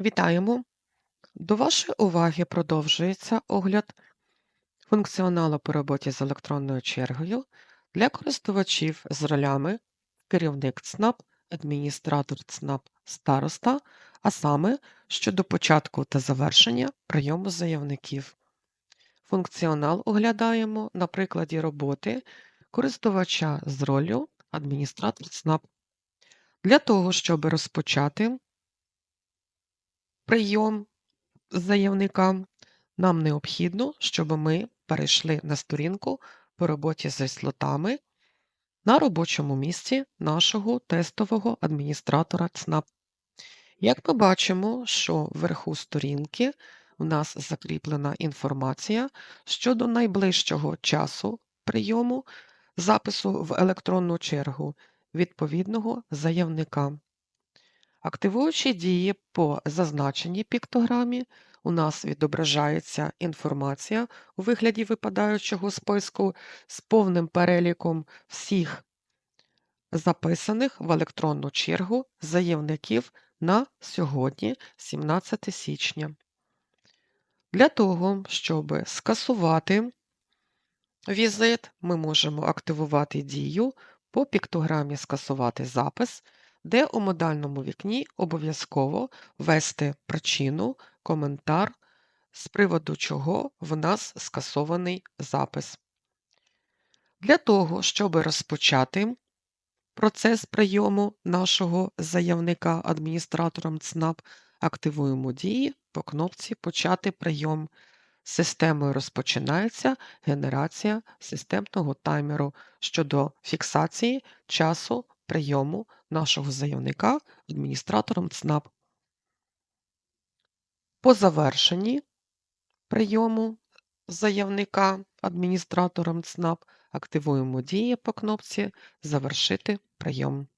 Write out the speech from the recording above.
Вітаємо! До вашої уваги продовжується огляд функціоналу по роботі з електронною чергою для користувачів з ролями керівник ЦНАП, адміністратор ЦНАП, староста, а саме щодо початку та завершення прийому заявників. Функціонал оглядаємо на прикладі роботи користувача з ролью адміністратор ЦНАП. Для того, щоб розпочати прийом заявника, нам необхідно, щоб ми перейшли на сторінку по роботі зі слотами на робочому місці нашого тестового адміністратора ЦНАП. Як ми бачимо, що вверху сторінки у нас закріплена інформація щодо найближчого часу прийому запису в електронну чергу відповідного заявника. Активуючи дії по зазначеній піктограмі, у нас відображається інформація у вигляді випадаючого списку з повним переліком всіх записаних в електронну чергу заявників на сьогодні, 17 січня. Для того, щоб скасувати візит, ми можемо активувати дію по піктограмі Скасувати запис, де у модальному вікні обов'язково ввести причину, коментар, з приводу чого в нас скасований запис. Для того, щоб розпочати процес прийому нашого заявника адміністратором ЦНАП, активуємо дії по кнопці Почати прийом. Системою розпочинається генерація системного таймеру щодо фіксації часу прийому нашого заявника адміністратором ЦНАП. По завершенні прийому заявника адміністратором ЦНАП активуємо дії по кнопці Завершити прийом.